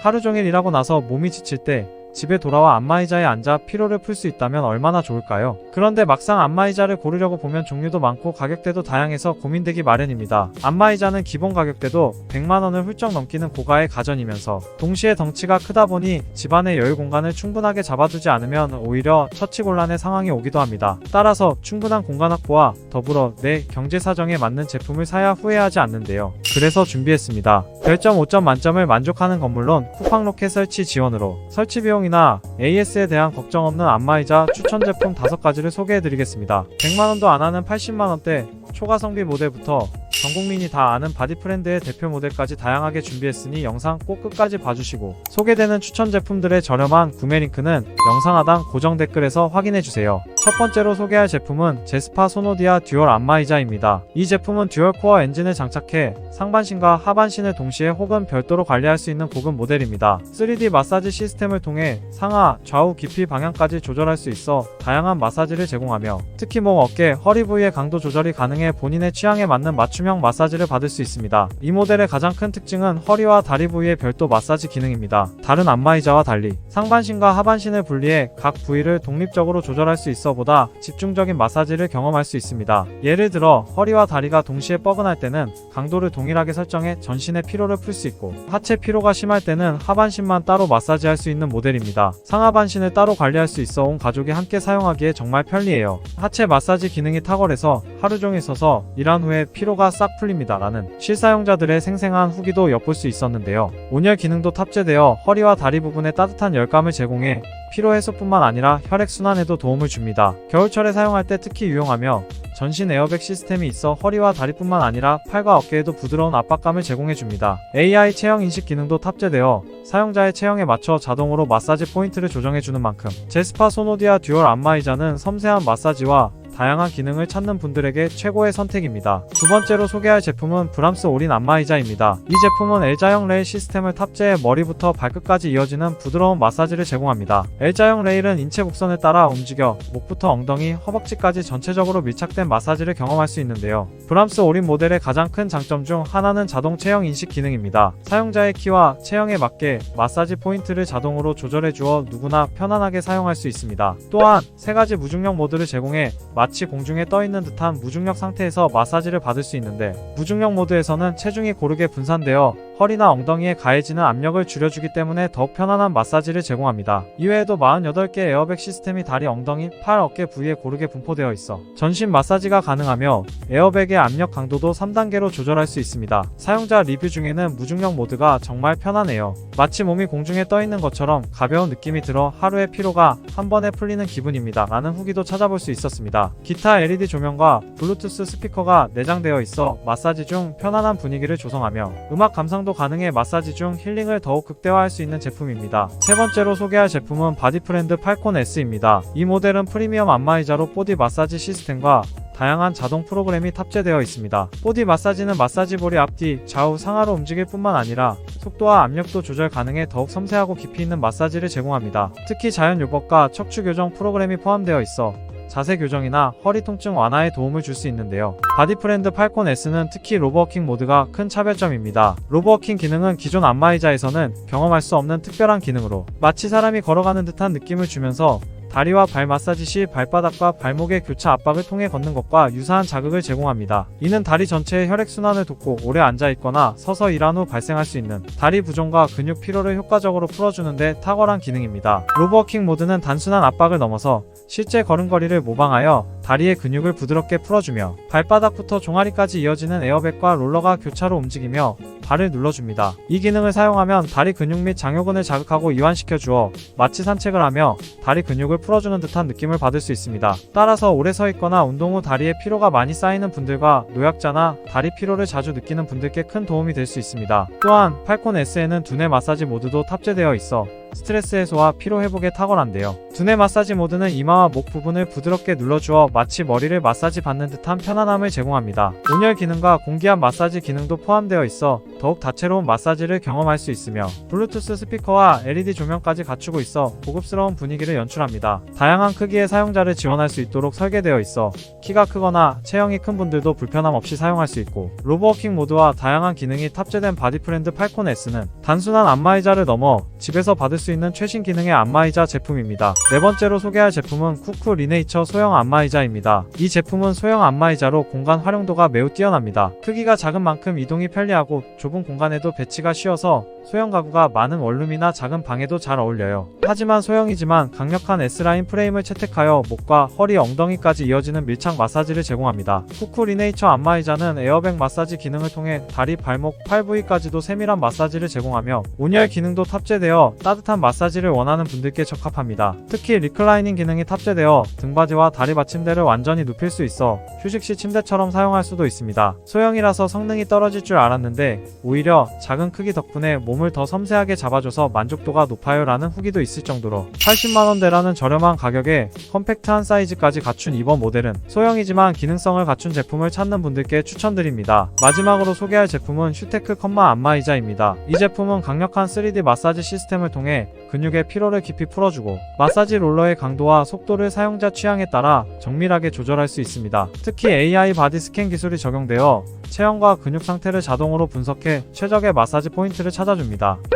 하루 종일 일하고 나서 몸이 지칠 때 집에 돌아와 안마의자에 앉아 피로를 풀 수 있다면 얼마나 좋을까요? 그런데 막상 안마의자를 고르려고 보면 종류도 많고 가격대도 다양해서 고민되기 마련입니다. 안마의자는 기본 가격대도 100만원을 훌쩍 넘기는 고가의 가전이면서 동시에 덩치가 크다 보니 집안의 여유 공간을 충분하게 잡아두지 않으면 오히려 처치 곤란의 상황이 오기도 합니다. 따라서 충분한 공간 확보와 더불어 내 경제 사정에 맞는 제품을 사야 후회하지 않는데요. 그래서 준비했습니다. 별점 5점 만점을 만족하는 건 물론 쿠팡 로켓 설치 지원으로 설치 비용 이나 AS에 대한 걱정 없는 안마의자 추천 제품 5가지를 소개해드리겠습니다. 100만원도 안 하는 80만원대 초과 성비 모델부터 전 국민이 다 아는 바디 프렌드의 대표 모델까지 다양하게 준비했으니 영상 꼭 끝까지 봐주시고 소개되는 추천 제품들의 저렴한 구매 링크는 영상 하단 고정 댓글에서 확인해주세요. 첫 번째로 소개할 제품은 제스파 소노디아 듀얼 안마의자입니다. 이 제품은 듀얼 코어 엔진을 장착해 상반신과 하반신을 동시에 혹은 별도로 관리할 수 있는 고급 모델입니다. 3D 마사지 시스템을 통해 상하, 좌우 깊이 방향까지 조절할 수 있어 다양한 마사지를 제공하며 특히 목, 어깨, 허리 부위의 강도 조절이 가능해 본인의 취향에 맞는 맞춤형 마사지를 받을 수 있습니다. 이 모델의 가장 큰 특징은 허리와 다리 부위의 별도 마사지 기능입니다. 다른 안마의자와 달리 상반신과 하반신을 분리해 각 부위를 독립적으로 조절할 수 있어 보다 집중적인 마사지를 경험할 수 있습니다. 예를 들어 허리와 다리가 동시에 뻐근할 때는 강도를 동일하게 설정해 전신의 피로를 풀 수 있고 하체 피로가 심할 때는 하반신만 따로 마사지할 수 있는 모델입니다. 상하반신을 따로 관리할 수 있어 온 가족이 함께 사용하기에 정말 편리해요. 하체 마사지 기능이 탁월해서 하루 종일 서서 일한 후에 피로가 싹 풀립니다. 라는 실사용자들의 생생한 후기도 엿볼 수 있었는데요. 온열 기능도 탑재되어 허리와 다리 부분에 따뜻한 열감을 제공해 피로 해소뿐만 아니라 혈액 순환에도 도움을 줍니다. 겨울철에 사용할 때 특히 유용하며 전신 에어백 시스템이 있어 허리와 다리뿐만 아니라 팔과 어깨에도 부드러운 압박감을 제공해줍니다. AI 체형 인식 기능도 탑재되어 사용자의 체형에 맞춰 자동으로 마사지 포인트를 조정해주는 만큼 제스파 소노디아 듀얼 안마의자는 섬세한 마사지와 다양한 기능을 찾는 분들에게 최고의 선택입니다. 두 번째로 소개할 제품은 브람스 올인 안마의자입니다. 이 제품은 L자형 레일 시스템을 탑재해 머리부터 발끝까지 이어지는 부드러운 마사지를 제공합니다. L자형 레일은 인체 곡선에 따라 움직여 목부터 엉덩이, 허벅지까지 전체적으로 밀착된 마사지를 경험할 수 있는데요. 브람스 올인 모델의 가장 큰 장점 중 하나는 자동 체형 인식 기능입니다. 사용자의 키와 체형에 맞게 마사지 포인트를 자동으로 조절해 주어 누구나 편안하게 사용할 수 있습니다. 또한 세 가지 무중력 모드를 제공해 마치 공중에 떠 있는 듯한 무중력 상태에서 마사지를 받을 수 있는데 무중력 모드에서는 체중이 고르게 분산되어 허리나 엉덩이에 가해지는 압력을 줄여주기 때문에 더욱 편안한 마사지를 제공합니다. 이외에도 48개 에어백 시스템이 다리, 엉덩이, 팔, 어깨 부위에 고르게 분포되어 있어 전신 마사지가 가능하며 에어백의 압력 강도도 3단계로 조절할 수 있습니다. 사용자 리뷰 중에는 무중력 모드가 정말 편하네요. 마치 몸이 공중에 떠 있는 것처럼 가벼운 느낌이 들어 하루의 피로가 한 번에 풀리는 기분입니다. 라는 후기도 찾아볼 수 있었습니다. 기타 LED 조명과 블루투스 스피커가 내장되어 있어 마사지 중 편안한 분위기를 조성하며 음악 감상도 가능해 마사지 중 힐링을 더욱 극대화할 수 있는 제품입니다. 세 번째로 소개할 제품은 바디프렌드 팔콘 S입니다. 이 모델은 프리미엄 안마의자로 보디 마사지 시스템과 다양한 자동 프로그램이 탑재되어 있습니다. 보디 마사지는 마사지볼이 앞뒤, 좌우, 상하로 움직일 뿐만 아니라 속도와 압력도 조절 가능해 더욱 섬세하고 깊이 있는 마사지를 제공합니다. 특히 자연 요법과 척추 교정 프로그램이 포함되어 있어 자세 교정이나 허리 통증 완화에 도움을 줄 수 있는데요. 바디프렌드 팔콘 S는 특히 로버워킹 모드가 큰 차별점입니다. 로버워킹 기능은 기존 안마의자에서는 경험할 수 없는 특별한 기능으로 마치 사람이 걸어가는 듯한 느낌을 주면서 다리와 발 마사지 시 발바닥과 발목의 교차 압박을 통해 걷는 것과 유사한 자극을 제공합니다. 이는 다리 전체의 혈액순환을 돕고 오래 앉아있거나 서서 일한 후 발생할 수 있는 다리 부종과 근육 피로를 효과적으로 풀어주는데 탁월한 기능입니다. 로버워킹 모드는 단순한 압박을 넘어서 실제 걸음걸이를 모방하여 다리의 근육을 부드럽게 풀어주며 발바닥부터 종아리까지 이어지는 에어백과 롤러가 교차로 움직이며 발을 눌러줍니다. 이 기능을 사용하면 다리 근육 및 장요근을 자극하고 이완시켜 주어 마치 산책을 하며 다리 근육을 풀어주는 듯한 느낌을 받을 수 있습니다. 따라서 오래 서 있거나 운동 후 다리에 피로가 많이 쌓이는 분들과 노약자나 다리 피로를 자주 느끼는 분들께 큰 도움이 될 수 있습니다. 또한 팔콘 S에는 두뇌 마사지 모드도 탑재되어 있어 스트레스 해소와 피로 회복에 탁월한데요. 두뇌 마사지 모드는 이마와 목 부분을 부드럽게 눌러주어 마치 머리를 마사지 받는 듯한 편안함을 제공합니다. 온열 기능과 공기압 마사지 기능도 포함되어 있어 더욱 다채로운 마사지를 경험할 수 있으며 블루투스 스피커와 LED 조명까지 갖추고 있어 고급스러운 분위기를 연출합니다. 다양한 크기의 사용자를 지원할 수 있도록 설계되어 있어 키가 크거나 체형이 큰 분들도 불편함 없이 사용할 수 있고 로브워킹 모드와 다양한 기능이 탑재된 바디 프렌드 팔콘 S는 단순한 안마 의자를 넘어 집에서 받을 수 있는 최신 기능의 안마의자 제품입니다. 네 번째로 소개할 제품은 쿠쿠 리네이처 소형 안마의자입니다. 이 제품은 소형 안마의자로 공간 활용도가 매우 뛰어납니다. 크기가 작은 만큼 이동이 편리하고 좁은 공간에도 배치가 쉬워서 소형 가구가 많은 원룸이나 작은 방에도 잘 어울려요. 하지만 소형이지만 강력한 S라인 프레임을 채택하여 목과 허리, 엉덩이까지 이어지는 밀착 마사지를 제공합니다. 쿠쿠 리네이처 안마의자는 에어백 마사지 기능을 통해 다리, 발목, 팔 부위까지도 세밀한 마사지를 제공하며 온열 기능도 탑재되어 따뜻한 마사지를 원하는 분들께 적합합니다. 특히 리클라이닝 기능이 탑재되어 등받이와 다리 받침대를 완전히 눕힐 수 있어 휴식 시 침대처럼 사용할 수도 있습니다. 소형이라서 성능이 떨어질 줄 알았는데 오히려 작은 크기 덕분에 몸을 더 섬세하게 잡아줘서 만족도가 높아요 라는 후기도 있을 정도로 80만원대라는 저렴한 가격에 컴팩트한 사이즈까지 갖춘 이번 모델은 소형이지만 기능성을 갖춘 제품을 찾는 분들께 추천드립니다. 마지막으로 소개할 제품은 슈테크 컴마 안마의자입니다. 이 제품은 강력한 3D 마사지 시스템을 통해 근육의 피로를 깊이 풀어주고 마사지 롤러의 강도와 속도를 사용자 취향에 따라 정밀하게 조절할 수 있습니다. 특히 AI 바디 스캔 기술이 적용되어 체형과 근육 상태를 자동으로 분석해 최적의 마사지 포인트를 찾아줍니다.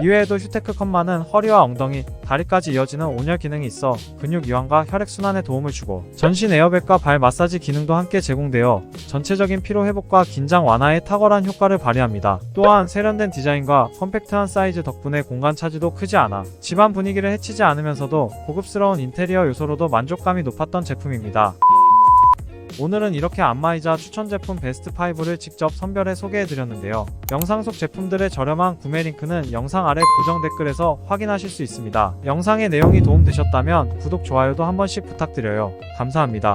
이외에도 휴테크 컴마는 허리와 엉덩이, 다리까지 이어지는 온열 기능이 있어 근육 이완과 혈액순환에 도움을 주고 전신 에어백과 발 마사지 기능도 함께 제공되어 전체적인 피로 회복과 긴장 완화에 탁월한 효과를 발휘합니다. 또한 세련된 디자인과 컴팩트한 사이즈 덕분에 공간 차지도 크지 않아 집안 분위기를 해치지 않으면서도 고급스러운 인테리어 요소로도 만족감이 높았던 제품입니다. 오늘은 이렇게 안마의자 추천 제품 베스트 5를 직접 선별해 소개해 드렸는데요. 영상 속 제품들의 저렴한 구매 링크는 영상 아래 고정 댓글에서 확인하실 수 있습니다. 영상의 내용이 도움되셨다면 구독, 좋아요도 한 번씩 부탁드려요. 감사합니다.